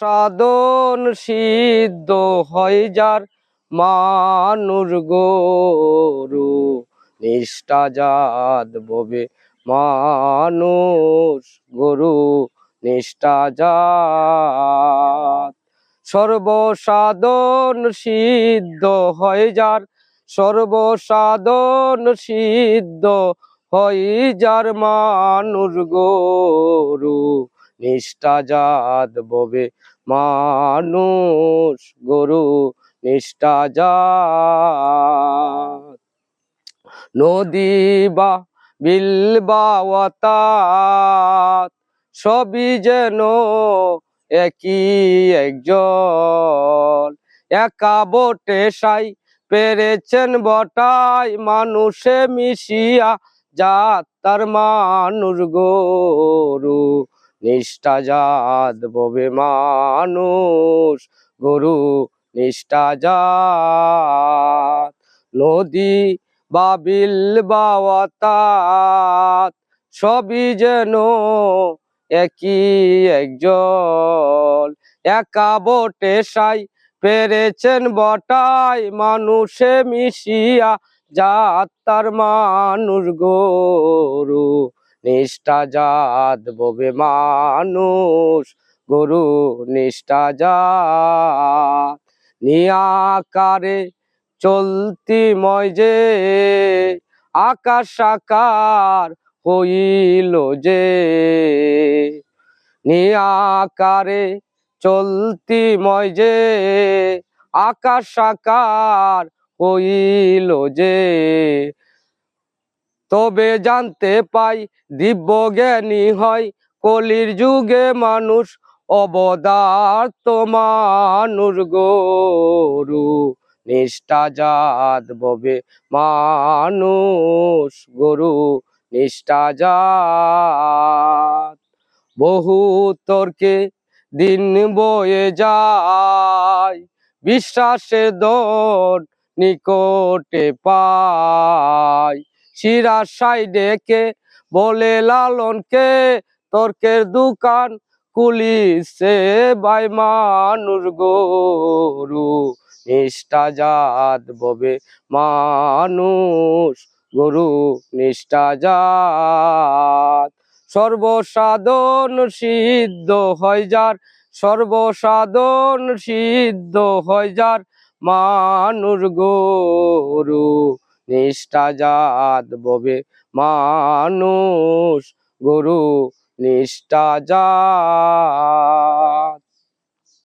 সাধন সিদ্ধ হয় যার মানুষ গরু। নিষ্ঠা জাত ববে মানুষ গরু, নিষ্ঠা জাত। সর্বসাধন সিদ্ধ হয় যার, সর্বসাধন সিদ্ধ হয় যার মানুষ গরু। নিষ্ঠা জাত ববে। মানুষ গরু নিষ্ঠা জাত। নদী বা বিল বাওয়াতাত সবই যেন একই একজন একা বটে সাই পেরেছেন বটাই, মানুষে মিশিয়া জাত, তার মানুষ গরু। নিষ্ঠা জাত ববে মানুষ, গরু নিষ্ঠা জাত। নদী, বাবিল, বাওয়াতাত, সবই যেন একই একজন একা বটে সাই পেরেছেন বটাই, মানুষে মিশিয়া জাত তার মানুষ গরু। নিষ্ঠা জাত, ববে মানুষ, গরু নিষ্ঠা জাত। নিয়াকারে চলতি ময় যে, আকাশ আকার হইল যে। নিয়াকারে চলতি ময় যে, আকাশ আকার হইল যে। তবে জানতে পাই দিব্য জ্ঞানী হয় কলির যুগে মানুষ অবদার্থ মানুষ গরু। নিষ্ঠা জাত ববে মানুষ গরু, নিষ্ঠা জাত। বহু তর্কে দিন বয়ে যায়, বিশ্বাসের দর নিকটে পায়। শিরা সাই ডেকে বলে লালনকে তর্কের দোকান কুলিসে বাই মানুষ গরু। নিষ্ঠা জাত ববে মানুষ, গরু নিষ্ঠা জাত। সর্বসাধন সিদ্ধ হয় যার, সর্বসাধন সিদ্ধ হয় যার মানুষ গরু। নিষ্ঠা জাত ববে মানুষ গুরু নিষ্ঠা জাত।